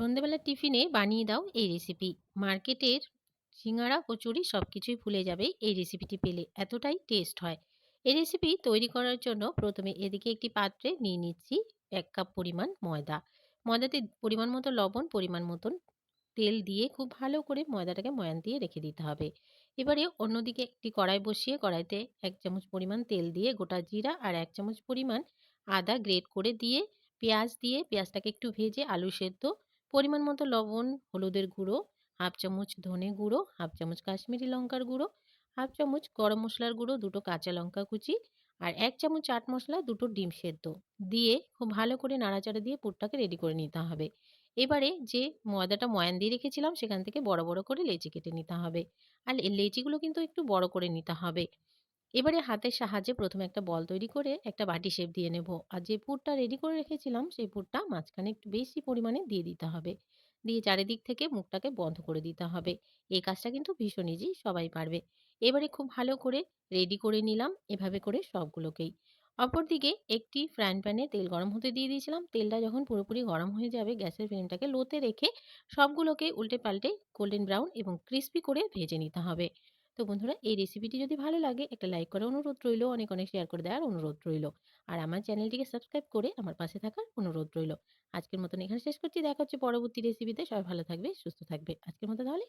সন্ধেবেলার টিফিনে বানিয়ে দাও এই রেসিপি মার্কেটের সিঙ্গাড়া কচুরি সব কিছুই ভুলে যাবে এই রেসিপিটি পেলে। এতটাই টেস্ট হয়। এই রেসিপি তৈরি করার জন্য প্রথমে এদিকে একটি পাত্রে নিয়ে নিচ্ছি এক কাপ পরিমাণ ময়দা। ময়দাতে পরিমাণ মতো লবণ, পরিমাণ মতন তেল দিয়ে খুব ভালো করে ময়দাটাকে ময়ান দিয়ে রেখে দিতে হবে। এবারে অন্যদিকে একটি কড়াই বসিয়ে, কড়াইতে এক চামচ পরিমাণ তেল দিয়ে গোটা জিরা আর এক চামচ পরিমাণ আদা গ্রেট করে দিয়ে পেঁয়াজ দিয়ে, পেঁয়াজটাকে একটু ভেজে আলু সেদ্ধ পরিমাণ মতো লবণ, হলুদের গুঁড়ো, হাফ চামচ ধনে গুঁড়ো, হাফ চামচ কাশ্মীরি লঙ্কার গুঁড়ো, হাফ চামচ গরম মশলার গুঁড়ো, দুটো কাঁচা লঙ্কা কুচি আর এক চামচ চাট মশলা, দুটো ডিম সেদ্ধ। দিয়ে খুব ভালো করে নাড়াচাড়া দিয়ে পুরটাকে রেডি করে নিতে হবে। এবারে যে ময়দাটা ময়ান দিয়ে রেখেছিলাম, সেখান থেকে বড় বড় করে লেচি কেটে নিতে হবে। আর লেচিগুলো কিন্তু একটু বড় করে নিতে হবে। এবারে হাতের সাহায্যে প্রথমে একটা বল তৈরি করে একটা বাটি শেপ দিয়ে নেব। আর যে পুরটা রেডি করে রেখেছিলাম, সেই পুরটা মাঝখানে একটু বেশি পরিমাণে দিয়ে দিতে হবে। দিয়ে চারিদিক থেকে মুখটাকে বন্ধ করে দিতে হবে। এই কাজটা কিন্তু ভীষণ ইজি সবাই পারবে। এবারে খুব ভালো করে রেডি করে নিলাম, এভাবে করে সবগুলোকেই। অপরদিকে একটি ফ্রাইং প্যানে তেল গরম হতে দিয়ে দিয়েছিলাম। তেলটা যখন পুরোপুরি গরম হয়ে যাবে, গ্যাসের ফ্লেমটাকে লোতে রেখে সবগুলোকে উল্টে পাল্টে গোল্ডেন ব্রাউন এবং ক্রিস্পি করে ভেজে নিতে হবে। তো বন্ধুরা, এই রেসিপিটি যদি ভালো লাগে, একটা লাইক করার অনুরোধ রইল, অনেক অনেক শেয়ার করে দেওয়ার অনুরোধ রইল। আর আমার চ্যানেলটিকে সাবস্ক্রাইব করে আমার পাশে থাকার অনুরোধ রইল। আজকের মতন এখানে শেষ করছি, দেখা হচ্ছে পরবর্তী রেসিপিতে সবাই ভালো থাকবে, সুস্থ থাকবে। আজকের মতো তাহলে